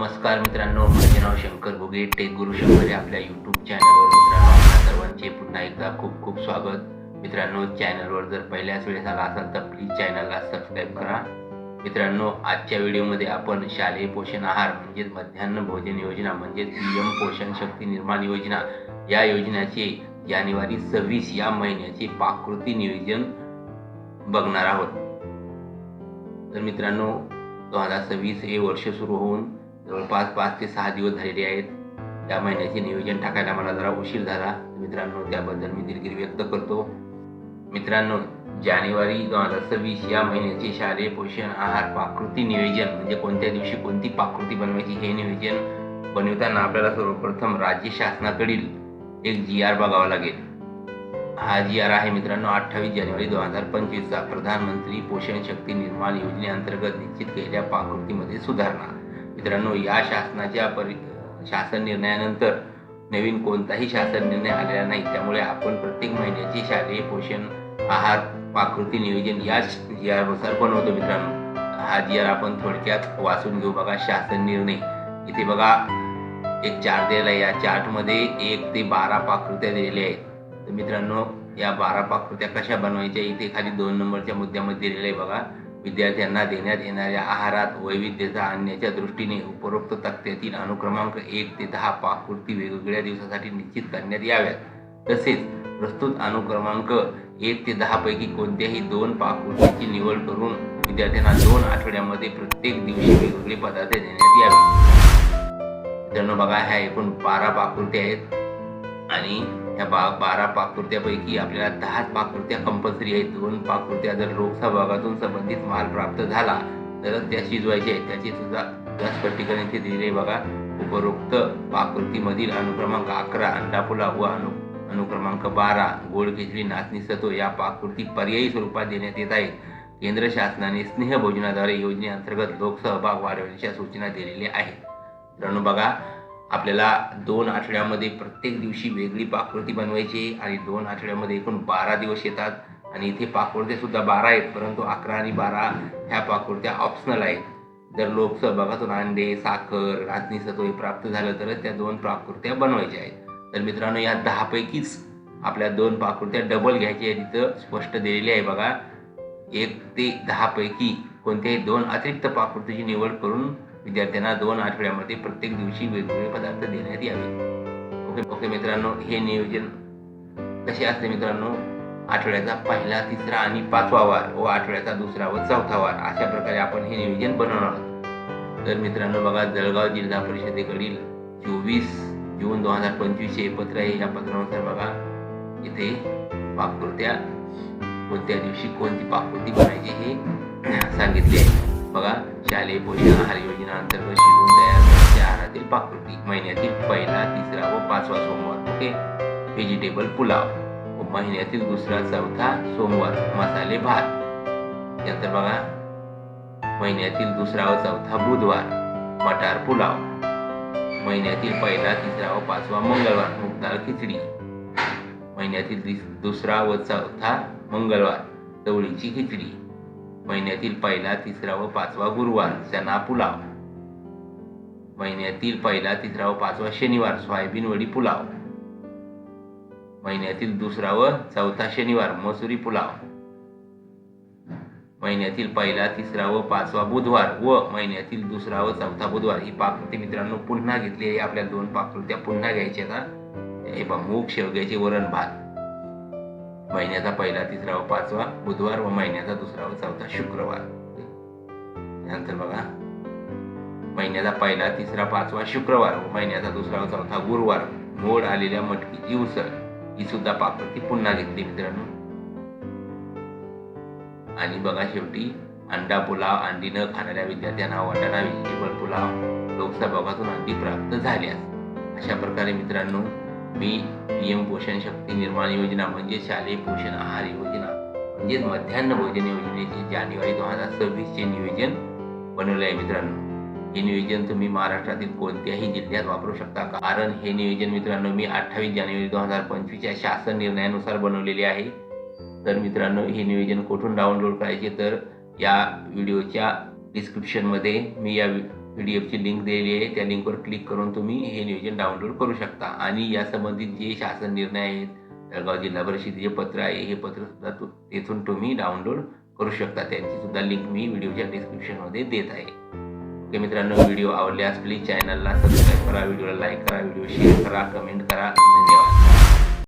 नमस्कार मित्रांनो माझे नाव शंकर भोगे टेक गुरु शंकर या आपल्या यूट्यूब चॅनलवर मित्रांनो आपल्या सर्वांचे पुन्हा एकदा खूप खूप स्वागत. मित्रांनो चॅनलवर जर पहिल्याच वेळेस आला असाल तर प्लीज चॅनलला सबस्क्राईब करा. मित्रांनो आजच्या व्हिडिओमध्ये आपण शालेय पोषण आहार म्हणजेच मध्यान्ह भोजन योजना म्हणजेच पी एम पोषण शक्ती निर्माण योजना या योजनेचे जानेवारी सव्वीस या महिन्याचे पाकृती नियोजन बघणार आहोत. तर मित्रांनो दोन हजार सव्वीस हे वर्ष सुरू होऊन जवळपास पाच ते सहा दिवस झालेले आहेत. त्या महिन्याचे नियोजन टाकायला मला जरा उशीर झाला. मित्रांनो त्याबद्दल मी दिलगिरी व्यक्त करतो. मित्रांनो जानेवारी दोन हजार सव्वीस या महिन्याचे शालेय पोषण आहार पाकृती नियोजन म्हणजे कोणत्या दिवशी कोणती पाकृती बनवायची हे नियोजन बनवताना आपल्याला सर्वप्रथम राज्य शासनाकडील एक जी आर बघावा लागेल. हा जी आर आहे मित्रांनो अठ्ठावीस जानेवारी दोन हजार पंचवीसचा. प्रधानमंत्री पोषण शक्ती निर्माण योजनेअंतर्गत निश्चित केलेल्या पाकृतीमध्ये सुधारणा. मित्रांनो या शासनाच्या परि शासन निर्णयानंतर नवीन कोणताही शासन निर्णय आलेला नाही. त्यामुळे आपण प्रत्येक महिन्याची शालेय पोषण आहार पाकृती नियोजन याच जी आरनुसार बनवतो मित्रांनो. हा जी आर आपण थोडक्यात वाचून घेऊ बघा शासन निर्णय. इथे बघा एक चार्ट दिलेला आहे. या चार्टमध्ये एक ते बारा पाकृत्या दिलेल्या आहेत. तर मित्रांनो या बारा पाकृत्या कशा बनवायच्या? इथे खाली दोन नंबरच्या मुद्द्यामध्ये दिलेलं आहे बघा. विद्यार्थ्यांना देण्यात येणाऱ्या आहारात वैविध्यता आणण्याच्या दृष्टीने उपरोक्त तक्त्यातील अनुक्रमांक एक ते दहा पाकृती वेगवेगळ्या दिवसासाठी निश्चित करण्यात याव्यात. तसेच प्रस्तुत अनुक्रमांक एक ते दहा पैकी कोणत्याही दोन पाकृतीची निवड करून विद्यार्थ्यांना दोन आठवड्यामध्ये प्रत्येक दिवशी वेगवेगळे पदार्थ देण्यात यावे. मित्रांनो बघा ह्या एकूण बारा पाकृत्या आहेत आणि ह्या बा बारा पाकृत्यापैकी आपल्याला दहाच पाकृत्या कंपल्सरी आहेत. दोन पाकृत्या जर लोकसहभागातून संबंधित माल प्राप्त झाला तरच त्या शिजवायच्या आहेत. त्याची सुद्धा त्या स्पष्टीकरण इथे दिलेले बघा. उपरोक्त पाकृतीमधील अनुक्रमांक अकरा अंडा पुलाव व अनु अनुक्रमांक बारा गोड खिचडी नाचणी सतो या पाकृती पर्यायी स्वरूपात देण्यात येत आहेत. केंद्र शासनाने स्नेह भोजनाद्वारे योजनेअंतर्गत लोकसहभाग वाढवण्याच्या सूचना दिलेल्या आहेत. मित्रांनो बघा आपल्याला दोन आठवड्यामध्ये प्रत्येक दिवशी वेगळी पाकृती बनवायची आणि दोन आठवड्यामध्ये एकूण बारा दिवस येतात. आणि इथे पाककृत्यासुद्धा बारा आहेत परंतु अकरा आणि बारा ह्या पाकृत्या ऑप्शनल आहेत. जर लोकसहभागातून अंडे साखर राजनी सत्व हे प्राप्त झालं तरच त्या दोन पाकृत्या बनवायच्या आहेत. तर मित्रांनो या दहापैकीच आपल्या दोन पाकृत्या डबल घ्यायच्या आहे. तिथं स्पष्ट दिलेली आहे बघा. एक ते दहापैकी कोणत्याही दोन अतिरिक्त पाककृतीची निवड करून विद्यार्थ्यांना दोन आठवड्यामध्ये प्रत्येक दिवशी वेगवेगळे पदार्थ देण्यात यावे. ओके ओके मित्रांनो हे नियोजन कसे असते मित्रांनो? आठवड्याचा पहिला तिसरा आणि पाचवा वार व आठवड्याचा दुसरा व चौथा वार अशा प्रकारे आपण हे नियोजन बनवणार आहोत. तर मित्रांनो बघा जळगाव जिल्हा परिषदेकडील चोवीस जून दोन हजार पंचवीस हे पत्र आहे. या पत्रानुसार बघा इथे पाकृत्या कोणत्या दिवशी कोणती पाकृती बनायची हे सांगितले आहे. बघा शालेय पोषण आहार योजना अंतर्गत शिजवून तयार करायच्या आहारातील पाकृती महिन्यातील पहिला तिसरा व पाचवा सोमवार. ओके? व्हेजिटेबल पुलाव. व महिन्यातील दुसरा चौथा सोमवार मसाले भात. त्यानंतर बघा. महिन्यातील दुसरा व चौथा बुधवार मटार पुलाव. महिन्यातील पहिला तिसरा व पाचवा मंगळवार मुगदाळ खिचडी. महिन्यातील दुसरा व चौथा मंगळवार चवळीची खिचडी. महिन्यातील पहिला तिसरा व पाचवा गुरुवार चना पुलाव. महिन्यातील पहिला तिसरा व पाचवा शनिवार सोयाबीन वडी पुलाव. महिन्यातील दुसरा व चौथा शनिवार मसुरी पुलाव. महिन्यातील पहिला तिसरा व पाचवा बुधवार व महिन्यातील दुसरा व चौथा बुधवार ही पाकृती मित्रांनो पुन्हा घेतली आहे. आपल्या दोन पाकृत्या पुन्हा घ्यायच्या का? हे बा मूग शेवग्याचे वरण भात. महिन्याचा पहिला तिसरा व पाचवा बुधवार व महिन्याचा दुसरा व चौथा शुक्रवार. नंतर बघा. महिन्याचा पहिला तिसरा पाचवा शुक्रवार व महिन्याचा दुसरा व चौथा गुरुवार. मोड आलेल्या मटकीची उसळ. ही सुद्धा पाकृती पुन्हा घेतली मित्रांनो. आणि बघा शेवटी अंडा पुलाव अंडी न खाणाऱ्या विद्यार्थ्यांना वाटाणा व्हेजिटेबल पुलाव. लोकसहभागातून अंडी प्राप्त झाल्यास. अशा प्रकारे मित्रांनो मी पी एम पोषण शक्ती निर्माण योजना म्हणजे शालेय पोषण आहार योजना म्हणजेच मध्यान्ह भोजन योजनेचे जानेवारी दोन हजार सव्वीसचे नियोजन बनवले आहे मित्रांनो. हे नियोजन तुम्ही महाराष्ट्रातील कोणत्याही जिल्ह्यात वापरू शकता. कारण हे नियोजन मित्रांनो मी अठ्ठावीस जानेवारी दोन हजार पंचवीसच्या शासन निर्णयानुसार बनवलेले आहे. तर मित्रांनो हे नियोजन कुठून डाउनलोड करायचे तर या व्हिडिओच्या डिस्क्रिप्शनमध्ये मी या पी डी एफची लिंक दिलेली आहे. त्या लिंकवर क्लिक करून तुम्ही हे नियोजन डाउनलोड करू शकता. आणि या संबंधित जे शासन निर्णय आहेत जळगाव जिल्हा परिषदेचे पत्र आहे हे पत्र सुद्धा तेथून तुम्ही डाउनलोड करू शकता. त्यांची सुद्धा लिंक मी व्हिडिओच्या डिस्क्रिप्शनमध्ये देत आहे. ओके मित्रांनो व्हिडिओ आवडल्यास प्लीज चॅनलला सबस्क्राईब करा व्हिडिओला लाईक करा व्हिडिओ शेअर करा कमेंट करा. धन्यवाद.